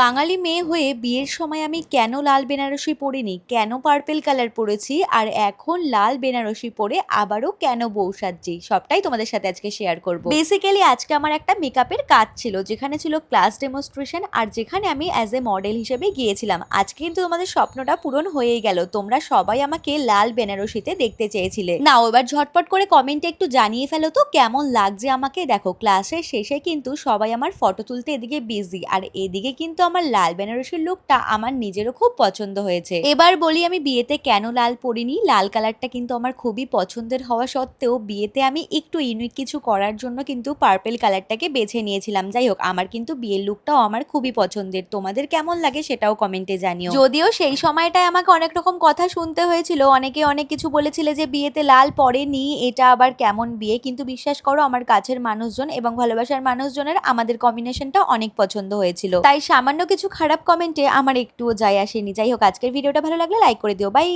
বাঙালি মেয়ে হয়ে বিয়ের সময় আমি কেন লাল বেনারসি পরিনি? কেন পার্পেল কালার পরেছি? আর এখন লাল বেনারসি পরে আবারও কেন বউ সাজছি? সবটাই তোমাদের সাথে আজকে শেয়ার করব। বেসিক্যালি আজকে আমার একটা মেকআপের কাজ ছিল, যেখানে ছিল ক্লাস ডেমনস্ট্রেশন আর যেখানে আমি অ্যাজ এ মডেল হিসেবে গিয়েছিলাম। আজকে কিন্তু তোমাদের স্বপ্নটা পূরণ হয়েই গেল। তোমরা সবাই আমাকে লাল বেনারসিতে দেখতে চেয়েছিলে। নাও, এবার ঝটপট করে কমেন্টে একটু জানিয়ে ফেলো তো, কেমন লাগছে আমাকে? দেখো ক্লাসের শেষে কিন্তু সবাই আমার ফটো তুলতে এদিকে বিজি আর এদিকে কিন্তু আমার লাল বেনারসির লুকটা আমার নিজেরও খুব পছন্দ হয়েছে। এবার বলি আমি বিয়েতে কেন লাল পরিনি? লাল কালারটা কিন্তু আমার খুবই পছন্দের হওয়া সত্ত্বেও বিয়েতে আমি একটু ইউনিক কিছু করার জন্য কিন্তু পার্পেল কালারটাকে বেছে নিয়েছিলাম। যাই হোক, আমার কিন্তু বিয়ের লুকটাও আমার খুবই পছন্দের। তোমাদের কেমন লাগে সেটাও কমেন্টে জানিও। যদিও সেই সময়টায় আমাকে অনেক রকম কথা শুনতে হয়েছিল। অনেকে অনেক কিছু বলেছিলে যে বিয়েতে লাল পরেনি, এটা আবার কেমন বিয়ে? কিন্তু বিশ্বাস করো, আমার কাছের মানুষজন এবং ভালোবাসার মানুষজনের আমাদের কম্বিনেশনটা অনেক পছন্দ হয়েছিল। তাই সামান্য কিছু খারাপ কমেন্টে আমার একটুও যায় আসেনি। যাই হোক, আজকের ভিডিওটা ভালো লাগলে লাইক করে দিও। বাই